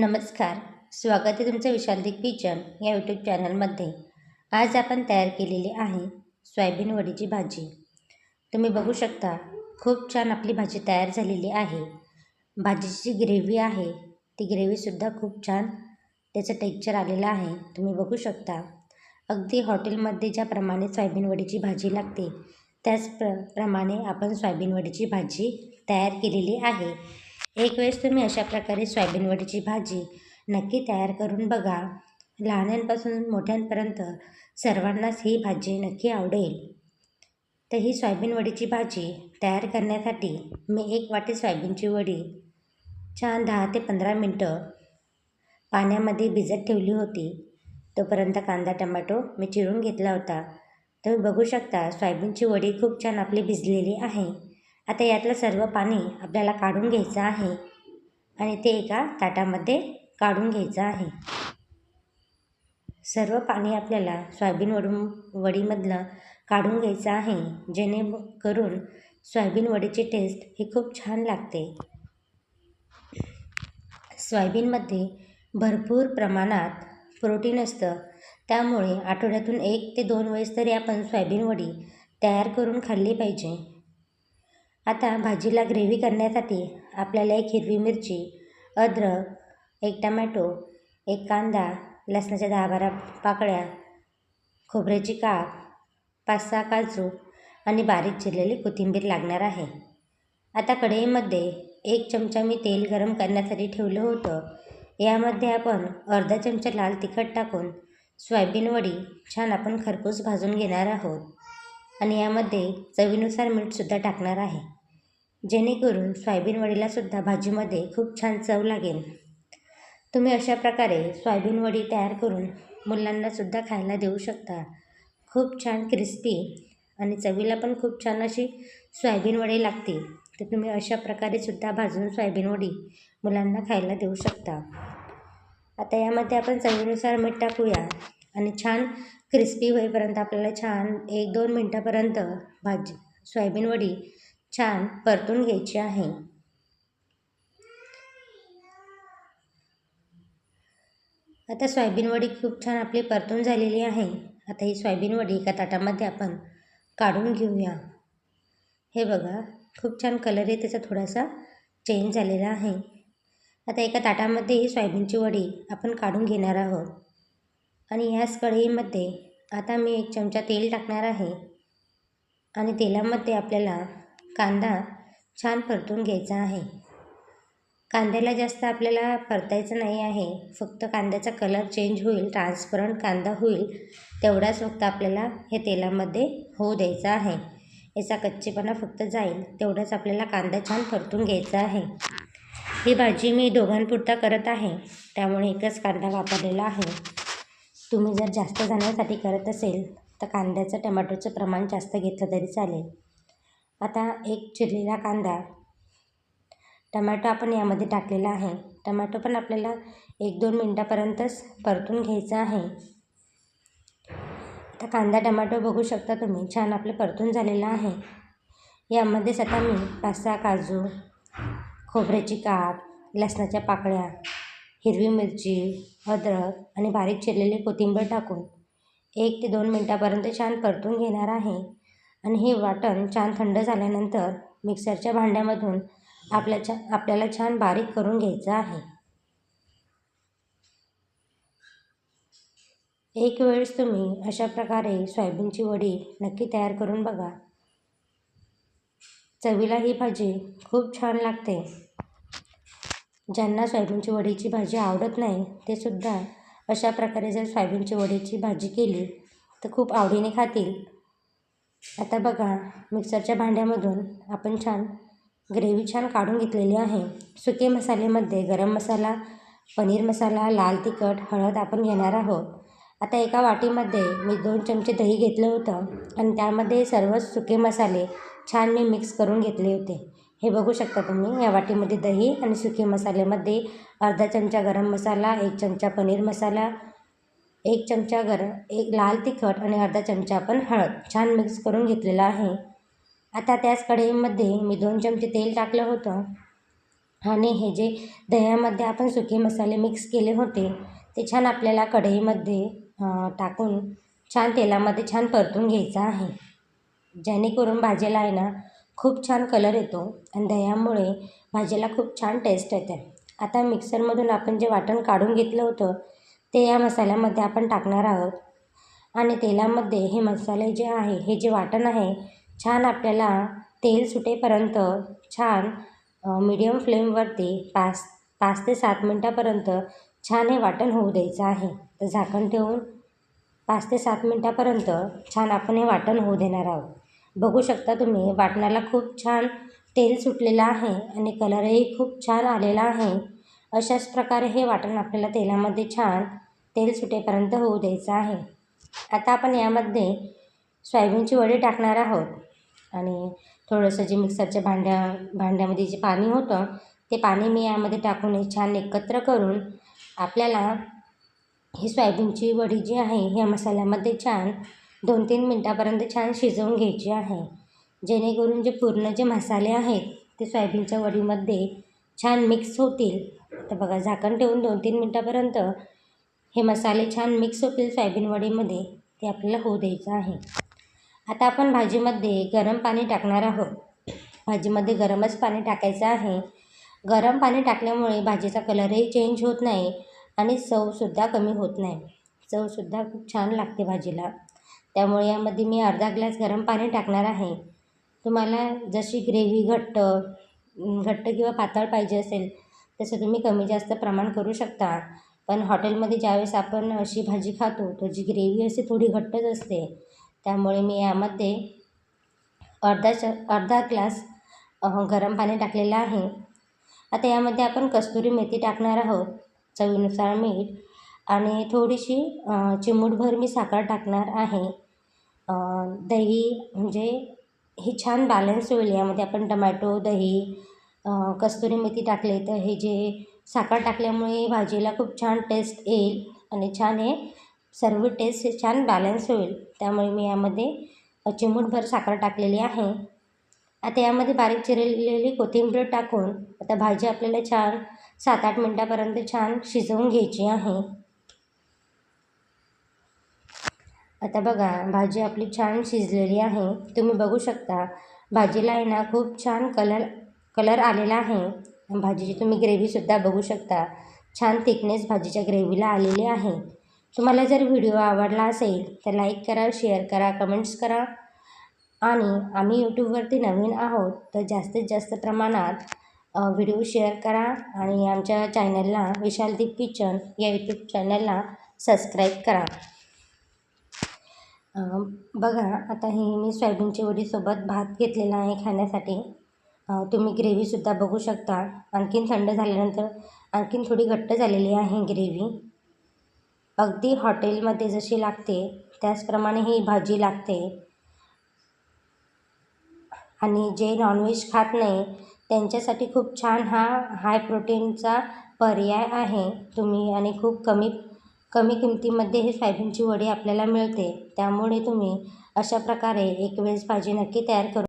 नमस्कार. स्वागत आहे तुमचं विशालदिक किचन या यूट्यूब चॅनलमध्ये आज आपण तयार केलेली आहे सोयाबीन वडीची भाजी. तुम्ही बघू शकता खूप छान आपली भाजी तयार झालेली आहे. भाजीची जी ग्रेव्ही आहे ती ग्रेव्हीसुद्धा खूप छान त्याचं टेक्चर आलेलं आहे. तुम्ही बघू शकता अगदी हॉटेलमध्ये ज्याप्रमाणे सोयाबीन वडीची भाजी लागते त्याच प्र प्रमाणे आपण सोयाबीन वडीची भाजी तयार केलेली आहे. एक वेळेस तुम्ही अशा प्रकारे सोयाबीन वडीची भाजी नक्की तयार करून बघा. लहानांपासून मोठ्यांपर्यंत सर्वांनाच ही भाजी नक्की आवडेल. तर ही सोयाबीन वडीची भाजी तयार करण्यासाठी मी एक वाटी सोयाबीनची वडी छान दहा ते पंधरा मिनटं पाण्यामध्ये भिजत ठेवली होती. तोपर्यंत कांदा टमॅटो मी चिरून घेतला होता. तुम्ही बघू शकता सोयाबीनची वडी खूप छान आपली भिजलेली आहे. आता यातलं सर्व पाणी आपल्याला काढून घ्यायचं आहे. आणि ते एका ताटामध्ये काढून घ्यायचं आहे. सर्व पाणी आपल्याला सोयाबीन वडून वडीमधलं काढून घ्यायचं आहे. जेणेकरून सोयाबीन वडीची टेस्ट ही खूप छान लागते. सोयाबीनमध्ये भरपूर प्रमाणात प्रोटीन असतं. त्यामुळे आठवड्यातून एक ते दोन वेळेस तरी आपण सोयाबीन वडी तयार करून खाल्ली पाहिजे. आता भाजीला ग्रेव्ही करण्यासाठी आपल्याला एक हिरवी मिरची अद्रक एक टमॅटो एक कांदा लसणाच्या दहा बारा पाकळ्या खोबऱ्याची काप पाच सहा काजू आणि बारीक चिरलेली कोथिंबीर लागणार आहे. आता कढईमध्ये एक चमचा मी तेल गरम करण्यासाठी ठेवलं होतं. यामध्ये आपण अर्धा चमचा लाल तिखट टाकून सोयाबीन वडी छान आपण खरपूस भाजून घेणार आहोत. आणि यामध्ये चवीनुसार मीठसुद्धा टाकणार आहे. जेणेकरून सोयाबीन वडीलासुद्धा भाजीमध्ये खूप छान चव लागेल. तुम्ही अशा प्रकारे सोयाबीन वडी तयार करून मुलांनासुद्धा खायला देऊ शकता. खूप छान क्रिस्पी आणि चवीला पण खूप छान अशी सोयाबीन वडी लागते. तर तुम्ही अशा प्रकारे सुद्धा भाजून सोयाबीन वडी मुलांना खायला देऊ शकता. आता यामध्ये आपण चवीनुसार मीठ टाकूया आणि छान क्रिस्पी होईपर्यंत आपल्याला छान एक दोन मिनटापर्यंत भाजी सोयाबीन वडी छान परतून घ्यायची आहे. आता सोयाबीन वडी खूप छान आपली परतून झालेली आहे. आता ही सोयाबीन वडी एका ताटामध्ये आपण काढून घेऊया. हे बघा खूप छान कलर आहे त्याचा थोडासा चेंज झालेला आहे. आता एका ताटामध्ये ही सोयाबीनची वडी आपण काढून घेणार आहोत. आणि याच कढईमध्ये आता मी एक चमचा तेल टाकणार आहे. आणि तेलामध्ये आपल्याला कांदा छान परतून घ्यायचा आहे. कांद्याला जास्त आपल्याला परतायचं नाही आहे. फक्त कांद्याचा कलर चेंज होईल ट्रान्सपरंट कांदा होईल तेवढाच फक्त आपल्याला हे तेलामध्ये होऊ द्यायचा आहे. याचा कच्चेपणा फक्त जाईल तेवढाच आपल्याला कांदा छान परतून घ्यायचा आहे. ही भाजी मी दोघांपुरता करत आहे त्यामुळे एकच कांदा वापरलेला आहे. तुम्ही जर जास्त जाण्यासाठी करत असेल तर कांद्याचं टमॅटोचं प्रमाण जास्त घेतलं तरी चालेल. आता एक चिरलेला कांदा. टमॅटो आपण यामध्ये टाकलेला आहे. टमॅटो पण आपल्याला एक दोन मिनटापर्यंतच परतून घ्यायचा आहे. आता कांदा टमॅटो बघू शकता तुम्ही छान आपले परतून झालेला आहे. यामध्येच आता मी पाच सहा काजू खोबऱ्याची काप लसणाच्या पाकळ्या हिरवी मिरची अद्रक आणि बारीक चिरलेली कोथिंबीर टाकून एक ते दोन मिनटापर्यंत छान परतून घेणार आहे. आणि हे वाटण छान थंड झाल्यानंतर मिक्सरच्या भांड्यामधून आपल्या छा आपल्याला छान बारीक करून घ्यायचं आहे. एक वेळेस तुम्ही अशा प्रकारे सोयाबीनची वडी नक्की तयार करून बघा. चवीला ही भाजी खूप छान लागते. ज्यांना सोयाबीनची वडीची भाजी आवडत नाही ते सुद्धा अशा प्रकारे जर सोयाबीनची वडीची भाजी केली तर खूप आवडीने खातील. आता बघा मिक्सरच्या भांड्यामधून आपण छान ग्रेव्ही छान काढून घेतलेली आहे. सुके मसालेमध्ये गरम मसाला पनीर मसाला लाल तिखट हळद आपण घेणार आहोत. आता एका वाटीमध्ये मी दोन चमचे दही घेतलं होतं आणि त्यामध्ये सर्व सुके मसाले छान मी मिक्स करून घेतले होते. हे बघू शकता तुम्ही या वाटीमध्ये दही आणि सुके मसाल्यामध्ये अर्धा चमचा गरम मसाला एक चमचा पनीर मसाला एक चमचा गरम एक लाल तिखट आणि अर्धा चमचा आपण हळद छान मिक्स करून घेतलेला आहे. आता त्याच कढईमध्ये मी दोन चमचे तेल टाकलं होतं. आणि हे जे दह्यामध्ये आपण सुके मसाले मिक्स केले होते ते छान आपल्याला कढईमध्ये टाकून छान तेलामध्ये छान परतून घ्यायचं आहे. जेणेकरून भाजीला आहे ना खूप छान कलर येतो आणि दह्यामुळे भाजीला खूप छान टेस्ट येते. आता मिक्सरमधून आपण जे वाटण काढून घेतलं होतं ते या मसाल्यामध्ये आपण टाकणार आहोत. आणि तेलामध्ये हे मसाले जे आहे हे जे वाटण आहे छान आपल्याला तेल सुटेपर्यंत छान मीडियम फ्लेमवरती पाच पाच ते सात मिनटापर्यंत छान हे वाटण होऊ द्यायचं आहे. तर झाकण ठेवून पाच ते सात मिनटापर्यंत छान आपण हे वाटण होऊ देणार आहोत. बघू शकता तुम्ही वाटणाला खूप छान तेल सुटलेलं आहे आणि कलरही खूप छान आलेला आहे. अशाच प्रकारे हे वाटण आपल्याला तेलामध्ये छान तेल सुटेपर्यंत होऊ द्यायचं आहे. आता आपण यामध्ये सोयाबीनची वडी टाकणार आहोत. आणि थोडंसं जे मिक्सरच्या भांड्या भांड्यामध्ये जे पाणी होतं ते पाणी मी यामध्ये टाकून हे छान एकत्र करून आपल्याला ही सोयाबीनची वडी जी आहे ह्या मसाल्यामध्ये छान दोन तीन मिनटापर्यंत छान शिजवून घ्यायची आहे. जेणेकरून जे पूर्ण जे मसाले आहेत ते सोयाबीनच्या वडीमध्ये छान मिक्स होतील. तर बघा झाकण ठेवून दोन तीन मिनटापर्यंत हे मसाले छान मिक्स होतील सोयाबीन वडीमध्ये ते आपल्याला होऊ द्यायचं आहे. आता आपण भाजीमध्ये गरम पाणी टाकणार आहोत. भाजीमध्ये गरमच पाणी टाकायचं आहे. गरम पाणी टाकल्यामुळे भाजीचा कलरही चेंज होत नाही आणि चवसुद्धा कमी होत नाही. चवसुद्धा खूप छान लागते भाजीला. त्यामुळे यामध्ये मी अर्धा ग्लास गरम पाणी टाकणार आहे. तुम्हाला जशी ग्रेव्ही घट्ट घट्ट किंवा पातळ पाहिजे असेल तसं तुम्ही कमी जास्त प्रमाण करू शकता. पण हॉटेलमध्ये ज्यावेळेस आपण अशी भाजी खातो तर जी ग्रेव्ही असते थोडी घट्टच असते. त्यामुळे मी यामध्ये अर्धा च अर्धा ग्लास गरम पाणी टाकलेलं आहे. आता यामध्ये आपण कस्तुरी मेथी टाकणार आहोत चवीनुसार मीठ आणि थोडीशी चिमूटभर मी साखर टाकणार आहे. दही म्हणजे हे छान बॅलन्स होईल यामध्ये. आपण टमॅटो दही कस्तुरी मेथी टाकले तर हे जे साखर टाकल्यामुळे भाजीला खूप छान टेस्ट येईल आणि छान हे सर्व टेस्ट हे छान बॅलन्स होईल. त्यामुळे मी यामध्ये चिमूटभर साखर टाकलेली आहे. आता यामध्ये बारीक चिरलेली कोथिंबीर टाकून आता भाजी आपल्याला छान सात आठ मिनटापर्यंत छान शिजवून घ्यायची आहे. आता बघा भाजी आपली छान शिजलेली आहे. तुम्ही बघू शकता भाजीला आहे ना खूप छान कलर कलर आलेला आहे. भाजीची तुम्ही ग्रेव्हीसुद्धा बघू शकता. छान थिकनेस भाजीच्या ग्रेव्हीला आलेली आहे. तुम्हाला जर व्हिडिओ आवडला असेल तर लाईक करा शेअर करा कमेंट्स करा. आणि आम्ही यूट्यूबवरती नवीन आहोत तर जास्तीत जास्त प्रमाणात व्हिडिओ शेअर करा. आणि आमच्या चॅनलला विशालदीप किचन या यूट्यूब चॅनलला सबस्क्राईब करा. बघा आता ही मी सोयाबीनची वडीसोबत भात घेतलेला आहे खाण्यासाठी. तुम्ही ग्रेव्हीसुद्धा बघू शकता. आणखीन थंड झाल्यानंतर आणखीन थोडी घट्ट झालेली आहे ग्रेव्ही अगदी हॉटेलमध्ये जशी लागते त्याचप्रमाणे ही भाजी लागते. आणि जे नॉनव्हेज खात नाही त्यांच्यासाठी खूप छान हा हाय प्रोटीनचा पर्याय आहे. तुम्ही आणि खूप कमी कमी किमतीमध्ये हे सोयाबीनची वडी आपल्याला मिळते. त्यामुळे तुम्ही अशा प्रकारे एक वेळेस भाजी नक्की तयार करू